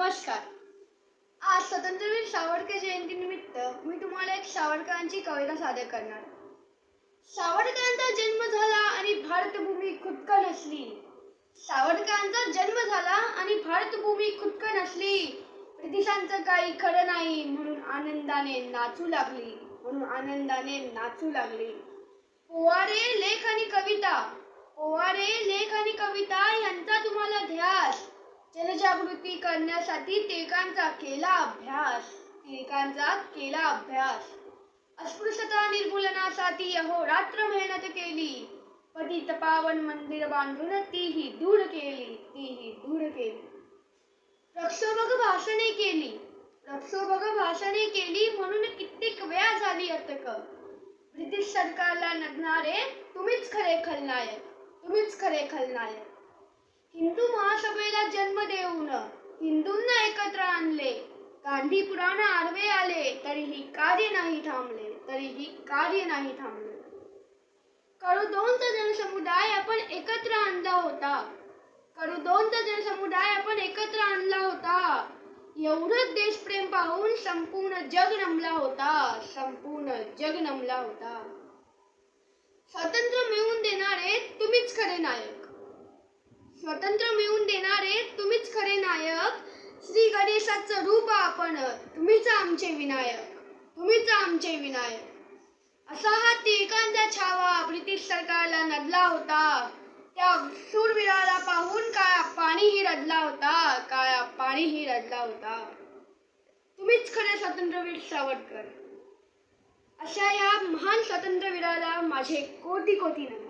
नमस्कार. आज स्वतंत्रवीर सावरकर जयंतीनिमित्त मी तुम्हाला एक सावरकरांची कविता सादर करणार. सावरकरांचा जन्म झाला आणि भारतभूमी खुदक नसली. सावरकरांचा जन्म झाला आणि भारतभूमी खुदक नसली. ब्रिटिशांचं काही खरं नाही म्हणून आनंदाने नाचू लागली. म्हणून आनंदाने नाचू लागली. पोवारे लेख आणि कविता. पोवारे लेख आणि कविता यांचा तुम्हाला ध्यास. जनजागृती करण्यासाठी टिळकांचा केला अभ्यास. टिळकांचा केला अभ्यास. अस्पृश्यता निर्मूलनासाठी अहोरात्र मेहनत केली. पतित पावन मंदिर बांधून तीही दूर केली तीही दूर केली. प्रक्षोभक भाषणे केली. प्रक्षोभक भाषणे केली म्हणून कित्येक वेळा झाली अटक. ब्रिटिश सरकारला नडणारे तुम्हीच खरे खलनायक तुम्हीच खरे खलनायक. हिंदू जन्म देऊन हिंदूंना एकत्र आणले. गांधी पुराण आडवे आले तरीही कार्य नाही थांबले तरीही कार्य नाही थांबले. कडुदोनचा जनसमुदाय आपण एकत्र आणला होता. कडुदोनचा जनसमुदाय आपण एकत्र आणला होता. एवढंच देशप्रेम पाहून संपूर्ण जग नमला होता संपूर्ण जग नमला होता. स्वतंत्र मिळवून देणारे तुम्हीच खरे नायक. स्वतंत्र तुम्हीच खरे नायक. श्री गणेशाचं रूप आपण तुम्हीच आमचे विनायक. तुम्हीच आमचे विनायक. असा हा टिळकांचा छावा ब्रिटिश सरकारला नदला होता. त्या शूरवीराला पाहून काळा पाणीही रडला होता. काळा पाणीही रडला होता. तुम्हीच खरे स्वातंत्र्यवीर सावरकर. अशा या महान स्वातंत्र्यवीराला माझे कोटी कोटी नमन.